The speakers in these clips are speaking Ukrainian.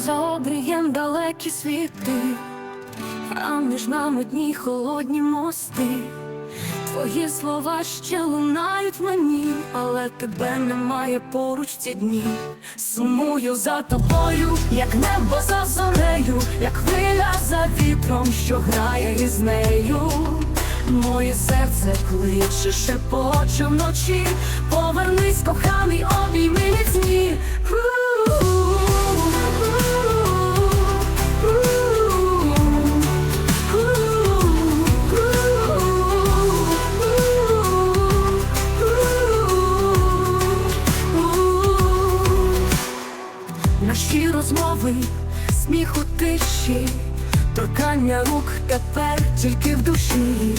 за обрієм далекі світи, а між нами дні холодні мости. Твої слова ще лунають мені, але тебе немає поруч ці дні. Сумую за тобою, як небо за зорею, як хвиля за вітром, що грає із нею. Моє серце кличе, шепоче вночі, повернись, коханий, обійми міцні. Наші розмови, сміх у тиші, торкання рук тепер тільки в душі.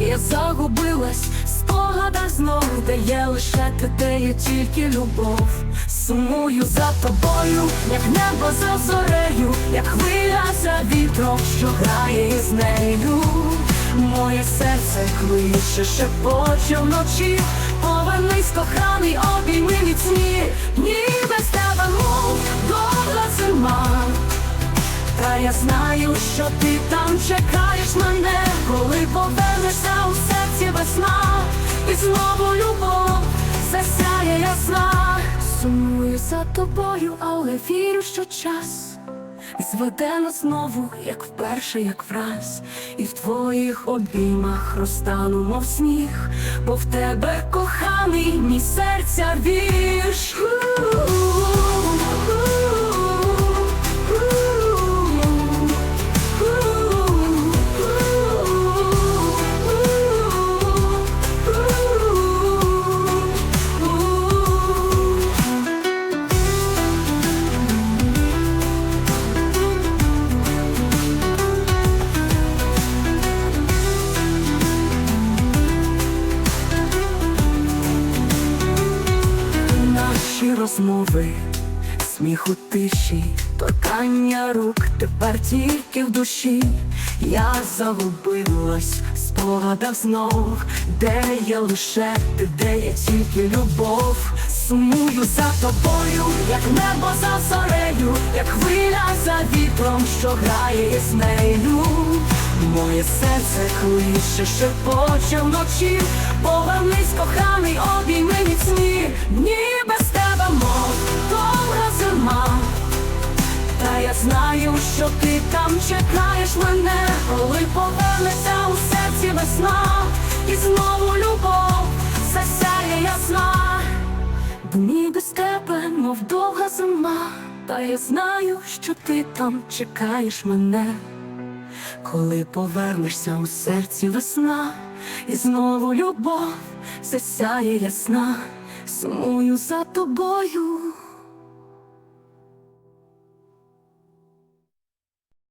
Я загубилась в спогадах знов, де є лише ти, де є тільки любов. Сумую за тобою, як небо за зорею, як хвиля за вітром, що грає із нею. Моє серце кличе, шепоче вночі, повернись, коханий, обійми міцні, ні без тебе, я знаю, що ти там чекаєш мене, коли повернешся у серці весна, і знову любов засяє ясна. Сумую за тобою, але вірю, що час зведе нас знову, як вперше, як враз, і в твоїх обіймах розтану, мов сніг, бо в тебе коханий, мій серця вірш. Наші розмови, сміх у тиші, торкання рук тепер тільки в душі. Я загубилась в спогадах знов, де є лише ти, де є тільки любов. Сумую за тобою, як небо за зорею, як хвиля за вітром, що грає із нею. Моє серце кличе, шепоче вночі, повернись, коханий, обійми міцні, там чекаєш мене, коли повернешся у серці весна, і знову любов засяє ясна. Дні без тебе, мов довга зима, та я знаю, що ти там чекаєш мене. Коли повернешся у серці весна, і знову любов засяє ясна, сумую за тобою.